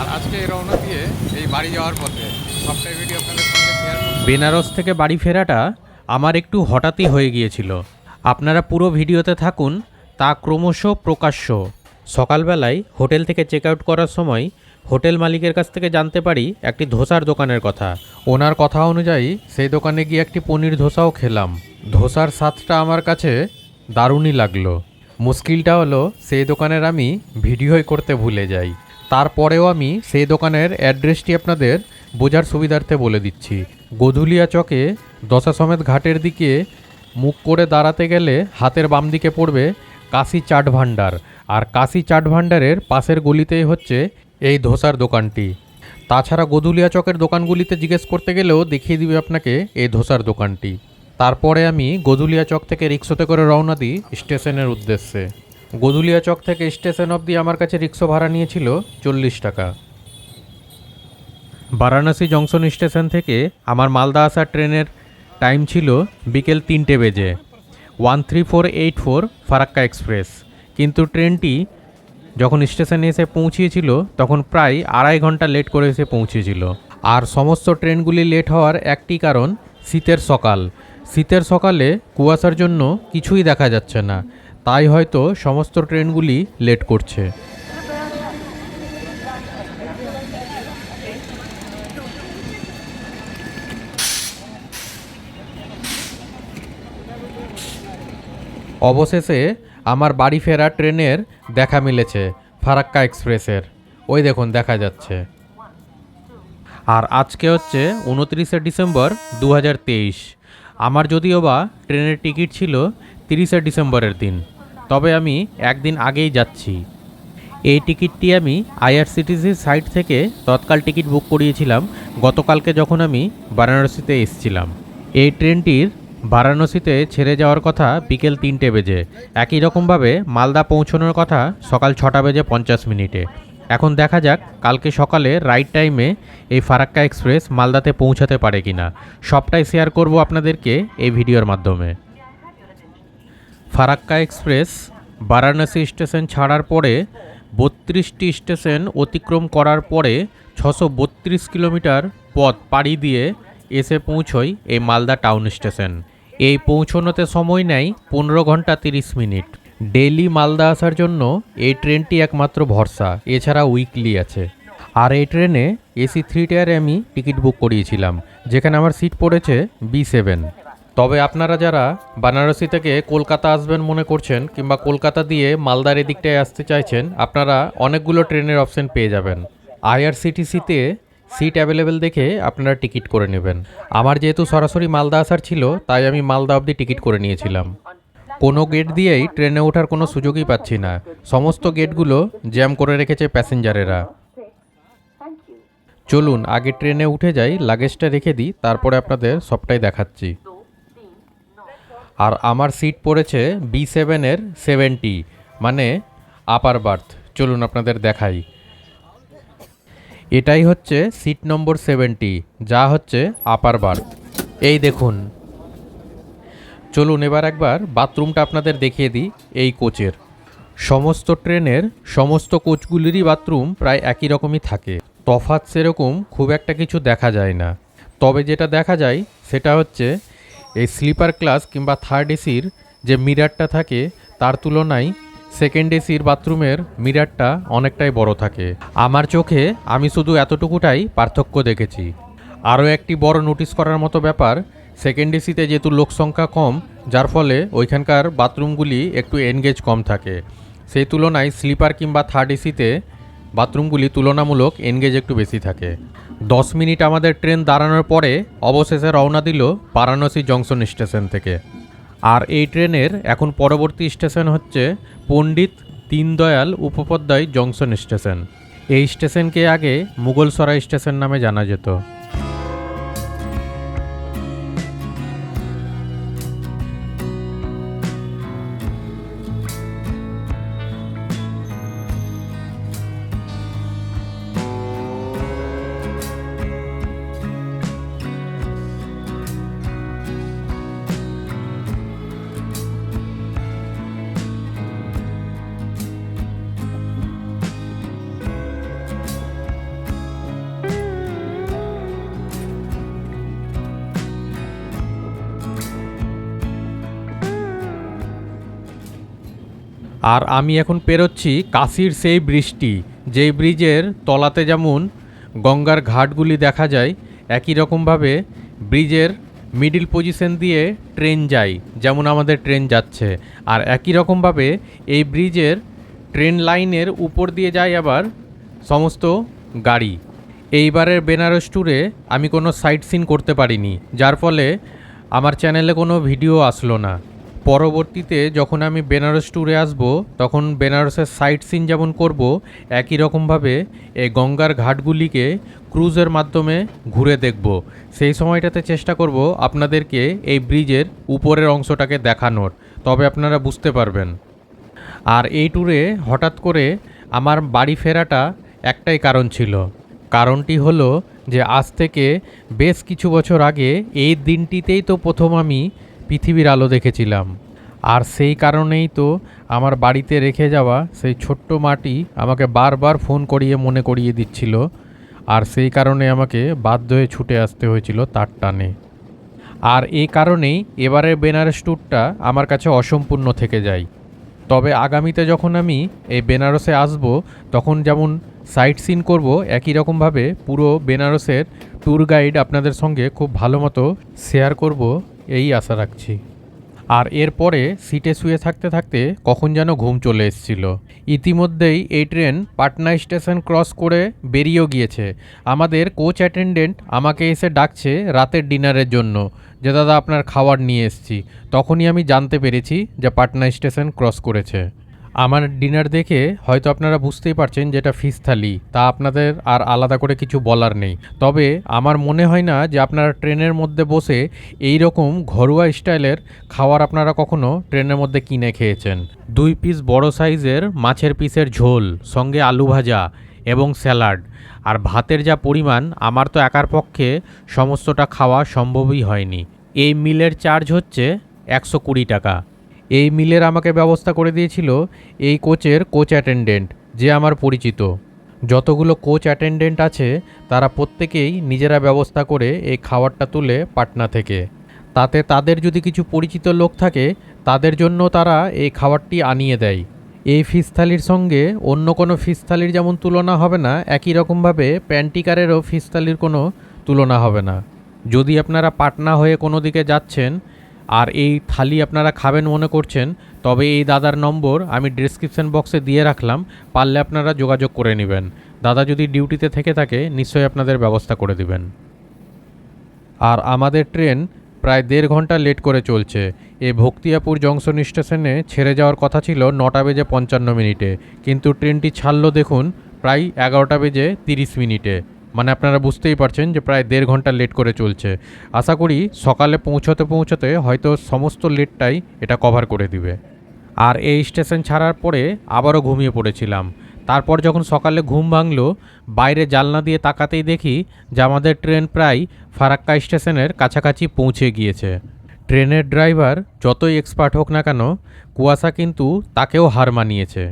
আর আজকে রওনা দিয়ে এই বাড়ি যাওয়ার পথে সবটাই ভিডিও আপনাদের সঙ্গে বেনারস থেকে বাড়ি ফেরাটা আমার একটু হঠাৎই হয়ে গিয়েছিল। আপনারা পুরো ভিডিওতে থাকুন, তা ক্রমশ প্রকাশ্য। সকালবেলায় হোটেল থেকে চেক আউট করার সময় হোটেল মালিকের কাছ থেকে জানতে পারি একটি ধোসার দোকানের কথা। ওনার কথা অনুযায়ী সেই দোকানে গিয়ে একটি পনির ধোসাও খেলাম। ধোসার স্বাদটা আমার কাছে দারুণই লাগল। মুশকিলটা হলো সেই দোকানের আমি ভিডিওই করতে ভুলে যাই। তারপরেও আমি সেই দোকানের অ্যাড্রেসটি আপনাদের বোঝার সুবিধার্থে বলে দিচ্ছি। গধুলিয়া চকে দশা সমেত ঘাটের দিকে মুখ করে দাঁড়াতে গেলে হাতের বাম দিকে পড়বে কাশি চাট ভাণ্ডার। আর কাশি চাট ভাণ্ডারের পাশের গলিতেই হচ্ছে এই ধোসার দোকানটি। তাছাড়া গধুলিয়া চকের দোকানগুলিতে জিজ্ঞেস করতে গেলেও দেখিয়ে দিবে আপনাকে এই ধোসার দোকানটি। তারপরে আমি গধুলিয়া চক থেকে রিক্সোতে করে রওনা দিই স্টেশনের উদ্দেশ্যে। গধুলিয়া চক থেকে স্টেশন অবধি আমার কাছে রিক্সো ভাড়া নিয়েছিল চল্লিশ টাকা। বারাণসী জংশন স্টেশন থেকে আমার মালদা আসার ট্রেনের টাইম ছিল বিকেল তিনটে বেজে। One three four eight four Farakka express. কিন্তু ট্রেনটি যখন স্টেশনে এসে পৌঁছিয়েছিল, তখন প্রায় আড়াই ঘণ্টা লেট করে এসে পৌঁছেছিল আর সমস্ত ট্রেনগুলি লেট হওয়ার একটি কারণ, শীতের সকাল। শীতের সকালে কুয়াশার জন্য কিছুই দেখা যাচ্ছে না। তাই হয়তো সমস্ত ট্রেনগুলি লেট করছে। অবশেষে আমার বাড়ি ফেরা ট্রেনের দেখা মিলেছে, ফারাক্কা এক্সপ্রেসের। ওই দেখুন, দেখা যাচ্ছে। আর আজকে হচ্ছে উনত্রিশে ডিসেম্বর দু হাজার তেইশ। আমার যদিও বা ট্রেনের টিকিট ছিল তিরিশে ডিসেম্বরের দিন। তবে আমি একদিন আগেই যাচ্ছি। এই টিকিটটি আমি আইআরসিটিসির সাইট থেকে তৎকাল টিকিট বুক করিয়েছিলাম গতকালকে যখন আমি বারাণসীতে এসেছিলাম। এই ট্রেনটির বারাণসীতে ছেড়ে যাওয়ার কথা বিকেল তিনটে বেজে। একই রকমভাবে মালদা পৌঁছানোর কথা সকাল ছটা বেজে পঞ্চাশ মিনিটে। এখন দেখা যাক কালকে সকালে রাইট টাইমে এই ফারাক্কা এক্সপ্রেস মালদাতে পৌঁছাতে পারে কিনা। সবটাই শেয়ার করব আপনাদেরকে এই ভিডিওর মাধ্যমে। ফারাক্কা এক্সপ্রেস বারাণসী স্টেশন ছাড়ার পরে বত্রিশটি স্টেশন অতিক্রম করার পরে ছশো বত্রিশ কিলোমিটার পথ পাড়ি দিয়ে এসে পৌঁছই এই মালদা টাউন স্টেশন। এই পৌঁছনোতে সময় নেয় পনেরো ঘণ্টা তিরিশ মিনিট। ডেইলি মালদা আসার জন্য এই ট্রেনটি একমাত্র ভরসা, এছাড়া উইকলি আছে। আর এই ট্রেনে এসি থ্রি টায়ারে আমি টিকিট বুক করিয়েছিলাম, যেখানে আমার সিট পড়েছে বি সেভেন। তবে আপনারা যারা বানারসি থেকে কলকাতা আসবেন মনে করছেন কিংবা কলকাতা দিয়ে মালদার এদিকটায় আসতে চাইছেন, আপনারা অনেকগুলো ট্রেনের অপশন পেয়ে যাবেন। আইআরসিটিসিতে সিট অ্যাভেলেবেল দেখে আপনারা টিকিট করে নেবেন। আমার যেহেতু সরাসরি মালদা আসার ছিল, তাই আমি মালদা অবধি টিকিট করে নিয়েছিলাম। কোনো গেট দিয়েই ট্রেনে ওঠার কোনো সুযোগই পাচ্ছি না। সমস্ত গেটগুলো জ্যাম করে রেখেছে প্যাসেঞ্জারেরা। চলুন, আগে ট্রেনে উঠে যাই, লাগেজটা রেখে দিই, তারপরে আপনাদের সবটাই দেখাচ্ছি। আর আমার সিট পড়েছে বি সেভেনের সেভেন্টি মানে আপার বার্থ চলুন আপনাদের দেখাই। এটাই হচ্ছে সিট নম্বর সেভেন্টি যা হচ্ছে আপার বার্থ এই দেখুন। চলুন এবার একবার বাথরুমটা আপনাদের দেখিয়ে দিই এই কোচের। সমস্ত ট্রেনের সমস্ত কোচগুলিরই বাথরুম প্রায় একই রকমই থাকে। তফাৎ সেরকম খুব একটা কিছু দেখা যায় না। তবে যেটা দেখা যায়, সেটা হচ্ছে এই স্লিপার ক্লাস কিংবা থার্ড এসির যে মিরারটা থাকে, তার তুলনায় সেকেন্ড এসির বাথরুমের মিরারটা অনেকটাই বড় থাকে। আমার চোখে আমি শুধু এতটুকুটাই পার্থক্য দেখেছি। আরও একটি বড় নোটিস করার মতো ব্যাপার, সেকেন্ড এসিতে যেহেতু লোক সংখ্যা কম, যার ফলে ওইখানকার বাথরুমগুলি একটু এনগেজ কম থাকে। সেই তুলনায় স্লিপার কিংবা থার্ড এসিতে বাথরুমগুলি তুলনামূলক এনগেজ একটু বেশি থাকে। দশ মিনিট আমাদের ট্রেন দাঁড়ানোর পরে অবশেষে রওনা দিল বারাণসী জংশন স্টেশন থেকে। আর এই ট্রেনের এখন পরবর্তী স্টেশন হচ্ছে পণ্ডিত তিনদয়াল উপপাধ্যায় জংশন স্টেশন। এই স্টেশনকে আগে মুঘলসরাই স্টেশন নামে জানা যেত। আর আমি এখন পেরোচ্ছি কাশির সেই বৃষ্টি, যেই ব্রিজের তলাতে যেমন গঙ্গার ঘাটগুলি দেখা যায়, একই রকমভাবে ব্রিজের মিডিল পজিশন দিয়ে ট্রেন যায়, যেমন আমাদের ট্রেন যাচ্ছে। আর একই রকমভাবে এই ব্রিজের ট্রেন লাইনের উপর দিয়ে যায় আবার সমস্ত গাড়ি। এইবারের বেনারস ট্যুরে আমি কোনো সাইট সিন করতে পারিনি, যার ফলে আমার চ্যানেলে কোনো ভিডিও আসলো না। পরবর্তীতে যখন আমি বেনারস ট্যুরে আসব, তখন বেনারসের সাইট সিন যেমন করব, একই রকমভাবে এই গঙ্গার ঘাটগুলিকে ক্রুজের মাধ্যমে ঘুরে দেখব। সেই সময়টাতে চেষ্টা করব আপনাদেরকে এই ব্রিজের উপরের অংশটাকে দেখানোর। তবে আপনারা বুঝতে পারবেন। আর এই ট্যুরে হঠাৎ করে আমার বাড়ি ফেরাটা একটাই কারণ ছিল। কারণটি হলো যে আজ থেকে বেশ কিছু বছর আগে এই দিনটিতেই তো প্রথম আমি পৃথিবীর আলো দেখেছিলাম। আর সেই কারণেই তো আমার বাড়িতে রেখে যাওয়া সেই ছোট্ট মাটি আমাকে বারবার ফোন করিয়ে মনে করিয়ে দিচ্ছিল, আর সেই কারণে আমাকে বাধ্য হয়ে ছুটে আসতে হয়েছিল তার টানে। আর এই কারণেই এবারের বেনারস ট্যুরটা আমার কাছে অসম্পূর্ণ থেকে যায়। তবে আগামীতে যখন আমি এই বেনারসে আসব, তখন যেমন সাইট সিন করব, একই রকমভাবে পুরো বেনারসের ট্যুর গাইড আপনাদের সঙ্গে খুব ভালো মতো শেয়ার করব। এই আশা রাখছি। আর এরপরে সিটে শুয়ে থাকতে থাকতে কখন যেন ঘুম চলে এসেছিল। ইতিমধ্যেই এই ট্রেন পাটনা স্টেশন ক্রস করে বেরিয়েও গিয়েছে। আমাদের কোচ অ্যাটেন্ডেন্ট আমাকে এসে ডাকছে রাতের ডিনারের জন্য যে, দাদা, আপনার খাবার নিয়ে এসছি। তখনই আমি জানতে পেরেছি যে, পাটনা স্টেশন ক্রস করেছে। আমার ডিনার দেখে হয়তো আপনারা বুঝতেই পারছেন যেটা ফিস থালি, তা আপনাদের আর আলাদা করে কিছু বলার নেই। তবে আমার মনে হয় না যে আপনারা ট্রেনের মধ্যে বসে এই রকম ঘরোয়া স্টাইলের খাবার আপনারা কখনো ট্রেনের মধ্যে কিনে খেয়েছেন। দুই পিস বড় সাইজের মাছের পিসের ঝোল, সঙ্গে আলু ভাজা এবং স্যালাড। আর ভাতের যা পরিমাণ, আমার তো একার পক্ষে সমস্তটা খাওয়া সম্ভবই হয়নি। এই মিলের চার্জ হচ্ছে একশো কুড়ি টাকা। এই মিলের আমাকে ব্যবস্থা করে দিয়েছিল এই কোচের কোচ অ্যাটেন্ডেন্ট, যে আমার পরিচিত। যতগুলো কোচ অ্যাটেন্ডেন্ট আছে, তারা প্রত্যেকেই নিজেরা ব্যবস্থা করে এই খাবারটা তুলে পাটনা থেকে। তাতে তাদের যদি কিছু পরিচিত লোক থাকে, তাদের জন্য তারা এই খাবারটি আনিয়ে দেয়। এই ফিস থালির সঙ্গে অন্য কোনো ফিস থালির যেমন তুলনা হবে না, একই রকমভাবে প্যান্টিকারেরও ফিস থালির কোনো তুলনা হবে না। যদি আপনারা পাটনা হয়ে কোনো দিকে যাচ্ছেন আর এই থালি আপনারা খাবেন মনে করছেন, তবে এই দাদার নম্বর আমি ডিসক্রিপশন বক্সে দিয়ে রাখলাম, পারলে আপনারা যোগাযোগ করে নেবেন। দাদা যদি ডিউটিতে থেকে থাকে, নিশ্চয়ই আপনাদের ব্যবস্থা করে দিবেন। আর আমাদের ট্রেন প্রায় দেড় ঘণ্টা লেট করে চলছে। এ ভক্তিয়াপুর জংশন স্টেশনে ছেড়ে যাওয়ার কথা ছিল নটা বেজে পঞ্চান্ন মিনিটে, কিন্তু ট্রেনটি ছাড়লো দেখুন, প্রায় এগারোটা বেজে তিরিশ মিনিটে। মানে আপনারা বুঝতেই পারছেন যে প্রায় দেড় ঘণ্টা লেট করে চলছে। আশা করি সকালে পৌঁছতে পৌঁছতে হয়তো সমস্ত লেটটাই এটা কভার করে দিবে। আর এই স্টেশন ছাড়ার পরে আবারও ঘুমিয়ে পড়েছিলাম। তারপর যখন সকালে ঘুম ভাঙলো, বাইরে জানলা দিয়ে তাকাতেই দেখি যে আমাদের ট্রেন প্রায় ফারাক্কা স্টেশনের কাছাকাছি পৌঁছে গিয়েছে। ট্রেনের ড্রাইভার যতই এক্সপার্ট হোক না কেন, কুয়াশা কিন্তু তাকেও হার মানিয়েছে।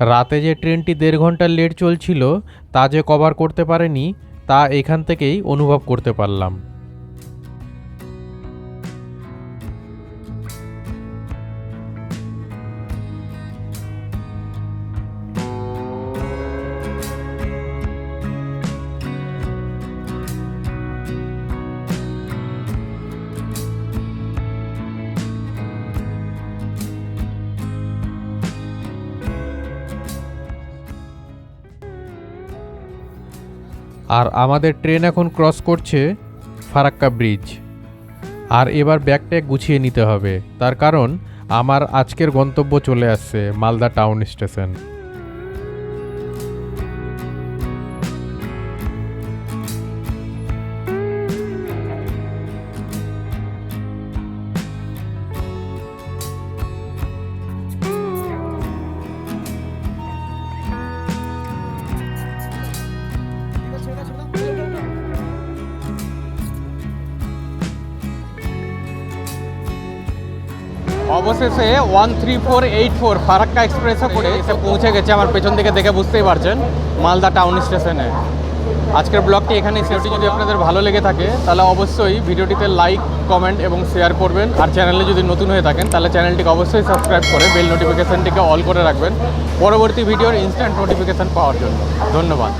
রাতে যে ট্রেনটি দেড় ঘণ্টা লেট চলছিল, তা যে কভার করতে পারেনি, তা এখান থেকেই অনুভব করতে পারলাম। আর আমাদের ট্রেন এখন ক্রস করছে ফারাক্কা ব্রিজ। আর এবার ব্যাগটা গুছিয়ে নিতে হবে। তার কারণ, আমার আজকের গন্তব্য চলে আসছে মালদা টাউন স্টেশন। অবশেষে one three four eight four Farakka এক্সপ্রেসে করে এসে পৌঁছে গেছে আমার পেছন দিকে দেখে বুঝতেই পারছেন, মালদা টাউন স্টেশনে। আজকের ব্লগটি এখানে শেষটি যদি আপনাদের ভালো লেগে থাকে, তাহলে অবশ্যই ভিডিওটিতে লাইক, কমেন্ট এবং শেয়ার করবেন। আর চ্যানেলে যদি নতুন হয়ে থাকেন, তাহলে চ্যানেলটিকে অবশ্যই সাবস্ক্রাইব করে বেল নোটিফিকেশানটিকে অল করে রাখবেন। পরবর্তী ভিডিওর ইনস্ট্যান্ট নোটিফিকেশান পাওয়ার জন্য। ধন্যবাদ।